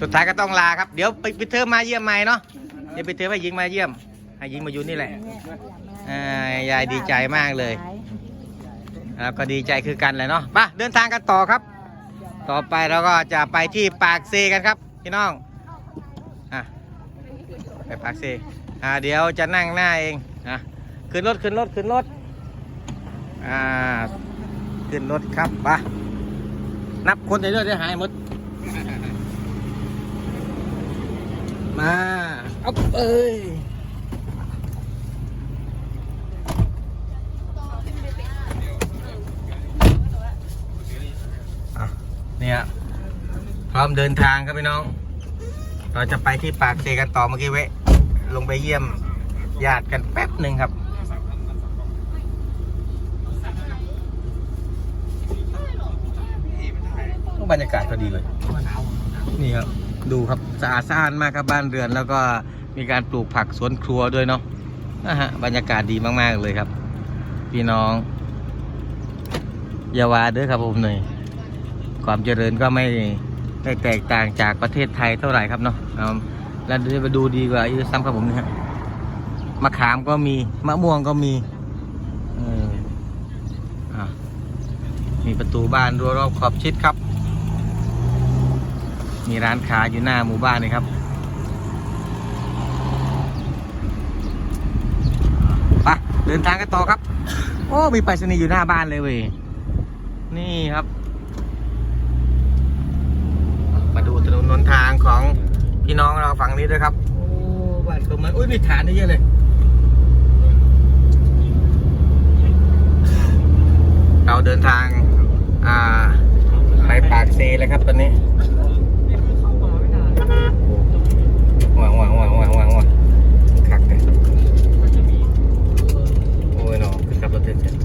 สุดท้ายก็ต้องลาครับ เดี๋ยวไปไปเธอมาเยี่ยมใหม่เนาะ เดี๋ยวไปเธอให้ยิงมาเยี่ยมให้ยิงมาอยู่นี่แหละอ่ายายดีใจมากเลย แล้วก็ดีใจคือกันเลยเนาะไปเดินทางกันต่อครับ ต่อไปเราก็จะไปที่ปากเซกันครับพี่น้อง อะ ไปปากเซ อ่า เดี๋ยวจะนั่งหน้าเอง อะ ขึ้นรถขึ้นรถขึ้นรถ อ่า ขึ้นรถครับไป นับคนในเรื่องจะหายหมด มาเอาเอ้ยอะเนี่ยพร้อมเดินทางครับพี่น้อง เราจะไปที่ปากเซกันต่อเมื่อกี้เวะลงไปเยี่ยมญาติกันแป๊บหนึ่งครับ บรรยากาศก็ดีเลย นี่ครับ ดูครับสะอาดสะอ้านมากครับบ้านเรือน แล้วก็มีการปลูกผักสวนครัวด้วยเนาะนะฮะบรรยากาศดีมากๆเลยครับ พี่น้องยาวาเด้อครับผมหน่อยความเจริญก็ไม่ได้แตกต่างจากประเทศไทยเท่าไหร่ครับเนาะแล้วเดี๋ยวไปดูดีกว่าอีกซ้ำครับผมนะฮะมะขามก็มีมะม่วงก็มีเอออะมีประตูบ้านรั้วรอบขอบชิดครับ มีร้านค้าอยู่หน้าหมู่บ้านเลยครับไปเดินทางกันต่อครับ โอ้ มีไปรษณีย์อยู่หน้าบ้านเลยเว้ย นี่ครับ มาดูถนนหนทางของพี่น้องเราฝั่งนี้ด้วยครับ โอ้บ้านเขามาอุ้ยมีฐานเยอะเลยเราเดินทาง อ่า ไปปากเซแล้วครับตอนนี้ ว่างว่างว่างว่างว่างว่างคักเลยโอ้ยเนาะคือขับรถเต็มๆ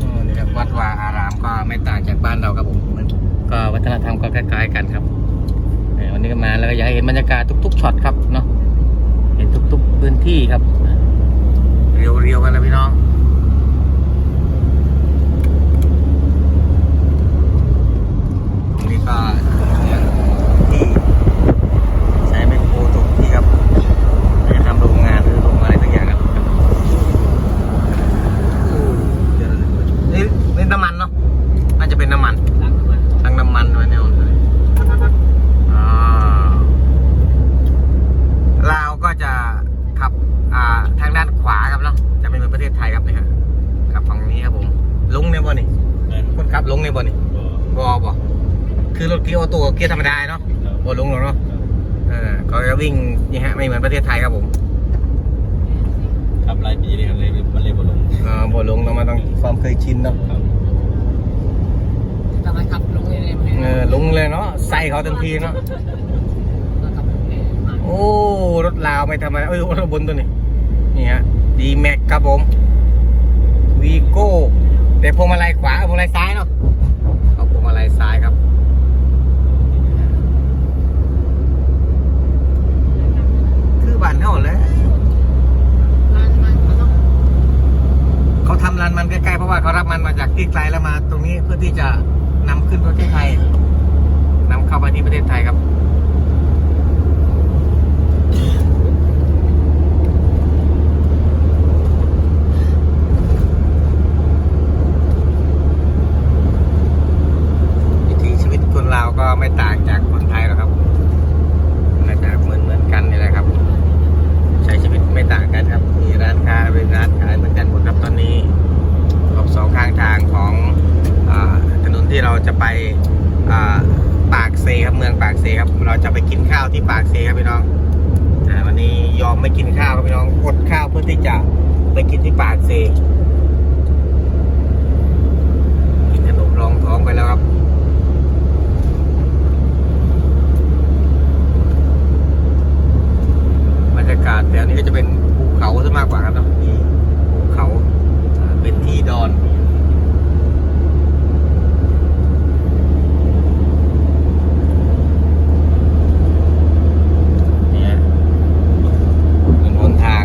อ๋อนี่ครับวัดวาอารามก็ไม่ต่างจากบ้านเราครับผมมันก็วัฒนธรรมก็คล้ายๆกันครับเออวันนี้ก็มาแล้วก็อยากให้เห็นบรรยากาศทุกๆ ช็อตครับเนาะเห็นทุกๆพื้นที่ครับ เรียวๆกันนะพี่น้อง ตรงนี้ก็ที่ใช้ไมโครตรงที่ครับจะทำโรงงานหรือโรงอะไรสักอย่างครับเดี๋ยวนี่นี่น้ำมันเนาะน่าจะเป็นน้ำมันทั้งน้ำมันด้วยเนี่ยอ่าลาวก็จะขับอ่าทางด้านขวาครับเนาะจะไม่เหมือนประเทศไทยครับเนี่ยฮะขับฝั่งนี้ครับผมลุงเนี่ยบ่นี่คนขับลุงเนี่ยบ่นี่บอบ่ คือรถ เกียร์ออโต้กับเกียร์ธรรมดาเนาะโอ้ลงหรอกเนาะเออก็จะวิ่งนี่ฮะไม่เหมือนประเทศไทยครับผมครับหลายปีเลยครับเลยมันเลยบลงเออบ่ลงเรามาต้องความเคยชินเนาะครับทำไมขับลงเลยไหมเออลงเลยเนาะใส่เขาทันทีเนาะขับลงเลยโอ้รถลาวไม่ธรรมดาเอ้ยรถบนตัวนี้นี่ฮะดีแม็กครับผมวีโก้แต่พวงมาลัยขวากับพวงมาลัยซ้ายเนาะเอาพวงมาลัยซ้ายครับ คือบ้านเท่าแหล้ว ร้านมันเขาต้อง เขาทำรันมันใกล้ๆเพราะว่าเขา รับมันมาจากที่ไกลแล้วมาตรงนี้เพื่อที่จะนำขึ้นประเทศไทยนำเข้าไปที่ประเทศไทยครับ วิถีชีวิตคนลาวก็ไม่ต่างจากคนไทยหรอกครับน่าจะเหมือนเหมือนๆกันนี่แหละครับ ใช้ชีวิตไม่ต่างกันครับ มีร้านค้าเป็นร้านขายเหมือนกันหมดครับตอนนี้รอบสองข้างทางของอาถนนที่เราจะไปอ่าปากเซครับเมือง ปากเซครับเราจะไปกินข้าวที่ปากเซครับพี่น้องอ่าวันนี้ยอมไม่กินข้าวครับพี่น้องอดข้าวเพื่อที่จะไปกินที่ปากเซกินขนมรองท้องไปแล้วครับบรรยากาศแถวนี้ก็จะเป็นภูเขาซะมากกว่าครับนะมีภูเขาอ่าเป็นที่ดอนเนี่ยถนนทาง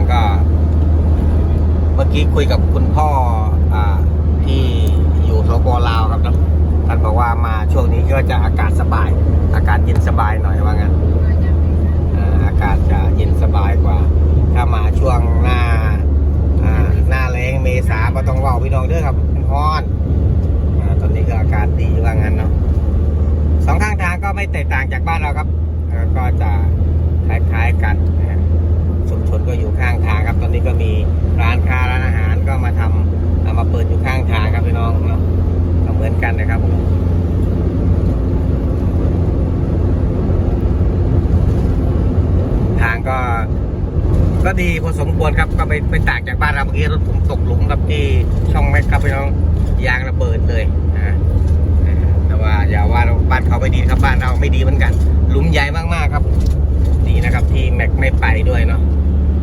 กี้คุยกับคุณพ่ออ่าที่อยู่ามาช่วงนี้ก็จะอากาศสบาย อากาศเย็นสบายหน่อยว่างั้นอากาศจะเย็นสบายกว่า ถ้ามาช่วงหน้าหน้าแรงเมษาก็ต้องเว่าพี่น้องด้อครับเป็นร้อนอตอนนี้ก็อากาศดีว่างั้นเนาะสองข้างทางก็ไม่แตกต่างจากบ้านเราครับ ก็จะคล้ายๆกันนะฮะชุมชนก็อยู่ข้างทางครับ ตอนนี้ก็มีร้านค้าร้านอาหารก็มาทำเอามาเปิดอยู่ข้างทางครับพี่น้องเนาะก็เหมือนกันนะครับผม ทางก็ ก็ดีพอสมควรครับก็ไปไปตางจากบ้านเราเมื่อกี้รถผมตกหลุมกับที่ช่องแม็กครับพี่น้องยางระเบิดเลยนะแต่ว่าอย่าว่าบ้านเขาไม่ดีครับบ้านเราไม่ดีเหมือนกัน หลุมใหญ่มากๆครับดีนะครับที่แม็กไม่ไปด้วยเนาะ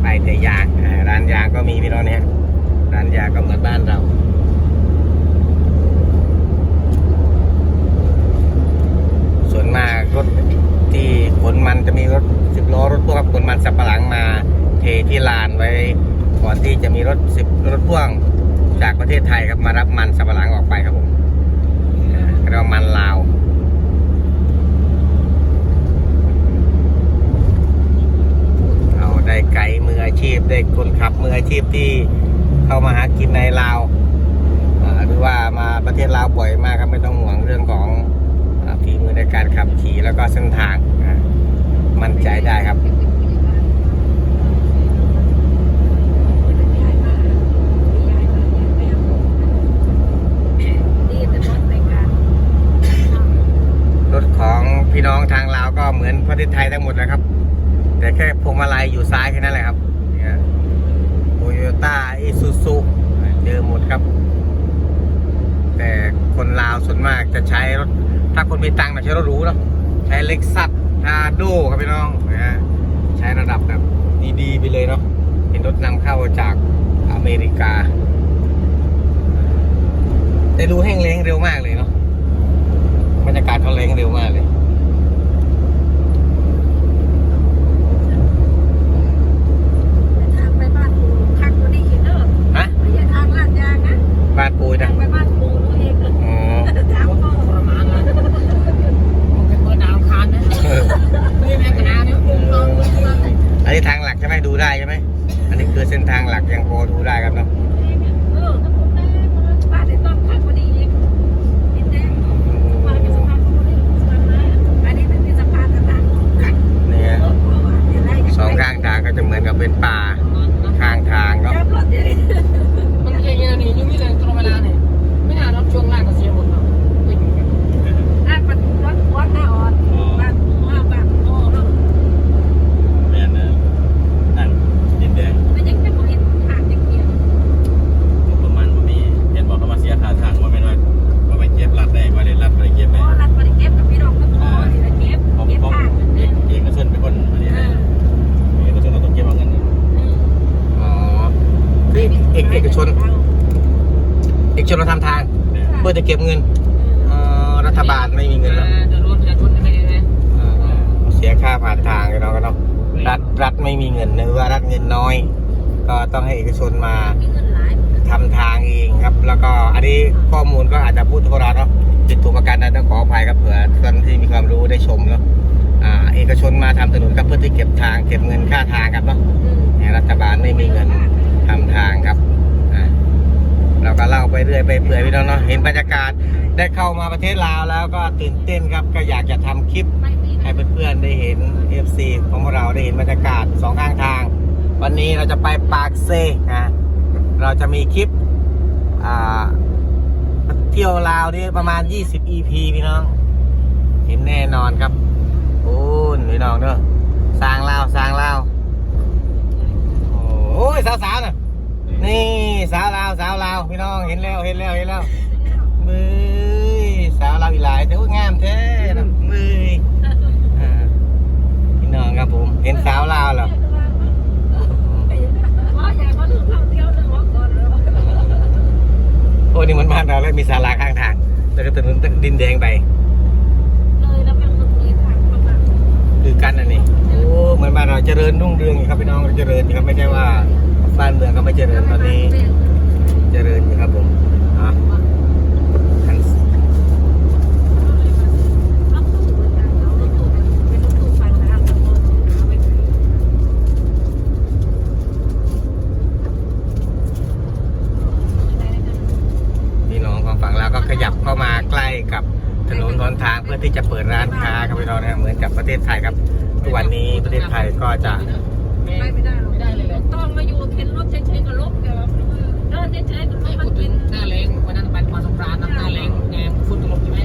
ไปแต่ยางร้านยางก็มีพี่น้องเนี่ยร้านยางก็เหมือนบ้านเราส่วนมากรถที่ขนมันจะมีรถพ่วงครับขนมันสับปะหลังมาเที่ลานไว้ก่อนที่จะมีรถสิบรถพ่วงจากประเทศไทยครับมารับมันสับปะหลังออกไปครับผมเรียกว่ามันลาวเราได้ไกด์มืออาชีพได้คนขับมืออาชีพที่เข้ามาหากินในลาวหรือว่ามาประเทศลาวบ่อยมากครับไม่ต้องห่วงเรื่องของอ่าฝีมือในการขับขี่แล้วก็เส้นทางมั่นใจได้ครับ รถของพี่น้องทางลาวก็เหมือนประเทศไทยทั้งหมดนะครับ แต่แค่พวงมาลัยอยู่ซ้ายแค่นั้นแหละครับโตโยต้าอิซูซุเจอหมดครับ แต่คนลาวส่วนมากจะใช้รถ ถ้าคนมีตังค์นะใช้รถหรูเนาะใช้เล็กซัสทาโดครับพี่น้องนะฮะใช้ระดับแบบดีๆไปเลยเนาะเป็นรถนำเข้าจากอเมริกา แต่ดูแห้งแล้งเร็วมากเลยเนาะ บรรยากาศเขาแรงเร็วมากเลยทางไปบ้านปูคักกว่านี้อีกเด้อฮะไม่ใช่ทางลาดยางนะบ้านปูยทานะงไปบ้านปู เป็นป่า ชนเราทำทาง เพื่อจะเก็บเงินอ๋อรัฐบาลไม่มีเงินแล้วจะรวมประชาชนยังไงนะอ๋อเสียค่าผ่านทางกันเนาะกันเนาะรัฐรัฐไม่มีเงินหรือว่ารัฐเงินน้อย ก็ต้องให้เอกชนมามีเงินหลายทำทางเองครับ แล้วก็อันนี้ข้อมูลก็อาจจะพูดโทรทัศน์เนาะติดถูกประกันนะต้องขออภัยครับเผื่อท่านที่มีความรู้ได้ชมเนาะอ่าเอกชนมาทำถนนครับเพื่อที่เก็บทางเก็บเงินค่าทางครับเนาะเนี่ยรัฐบาลไม่มีเงินทำทางครับอ่า เราก็เล่าไปเรื่อยไปเปื่อยพี่น้องเนาะเห็นบรรยากาศได้เข้ามาประเทศลาวแล้วก็ตื่นเต้นครับก็อยากจะทำคลิปไม่มีให้เพื่อนๆได้เห็น FC ของเราได้เห็นบรรยากาศสองข้างทาง วันนี้เราจะไปปากเซนะเราจะมีคลิปอ่าเที่ยวลาวนี่ประมาณ 20 EP พี่น้อง เห็นแน่นอนครับโอ้ยพี่น้องเนอะสร้างลาวสร้างลาวโอ้ยสาวๆน่ะ นี่สาวลาวสาวลาวพี่น้องเห็นแล้วเห็นแล้วเห็นแล้วมือสาวลาวอีหลายแต่ว่างามแท้นะมืออ่าพี่น้องครับผมเห็นสาวลาวแล้วว่าอยากมาถึงท่องเหนึ่งวันก่อนเลยโอ้นี่เหมันบ้านเราเลยมีศาลาข้างทางแล้วก็ถนนดินแดงไปเลยแล้วยังมีทางเข้ามาคือกันอันนี้โอ้เหมือนบ้านเราเจริญรุ่งเรืองครับพี่น้องเจริญครับไม่ใช่ว่า บ้านเมืองก็ไม่เจริญตอนนี้ เจริญอยู่ครับผมอะคัน ขยับเข้ามาใกล้กับถนนหนทางเพื่อที่จะเปิดร้านค้าครับพี่น้องนะเหมือนกับประเทศไทยครับ ทุกวันนี้ประเทศไทยก็จะ ไปไม่ได้หรอก ไม่ได้เลยเลย ต้องมาอยู่เข็นรถเฉยๆก็ลบเดี๋ยวเดินเฉยๆก็ล ไม่ บมั พู น ดถึ กิ ง น หน้าแรงวันนั้นไปมาสงกรานต์นะหน้าแรงแงฝุ่นตลบใช่ไหม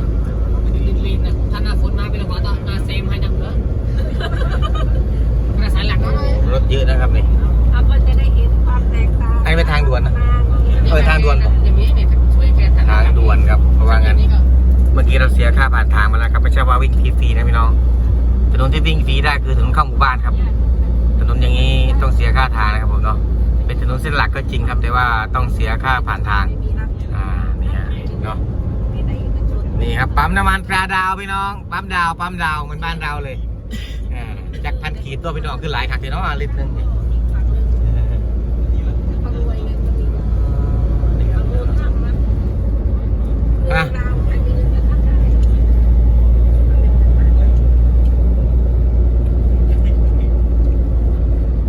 มันจะลีนๆนะถ้าหน้าฝนมาเป็นหัวต่อหน้าเซมให้นังเหรอกระสายหลักเนาะ รถเยอะนะครับนี่ เอาก็จะได้เห็นความแตกต่าง ไอ้ไปทางด่วนนะ เออทางด่วน อย่างนี้เนี่ยสวยแค่ ทางด่วนครับเพราะว่างั้น นี้ก็ เสียค่าผ่านทางมาแล้วครับไม่ใช่ว่าวิ่งฟรีๆนะพี่น้อง ถนนที่วิ่งฟรีได้คือถนนเข้าหมู่บ้านครับ ถนนอย่างนี้ต้องเสียค่าทางนะครับผมเนาะเป็นถนนเส้นหลักก็จริงครับ แต่ว่าต้องเสียค่าผ่านทางอ่านี่ฮะเนาะนี่ครับปั๊มน้ำมันปลาดาวพี่น้องปั๊มดาวปั๊มดาวเหมือนบ้านเราเลยจากพันขีดตัวพี่น้องคือหลายขักพี่น้องอะลิตรหนึงนี่ฝั่งหนึ่งนี่นี่นะนี้จะทำได้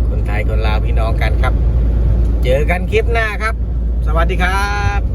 คนไทยคนลาวพี่น้องกันครับ เจอ กันคลิปหน้าครับ สวัสดีครับ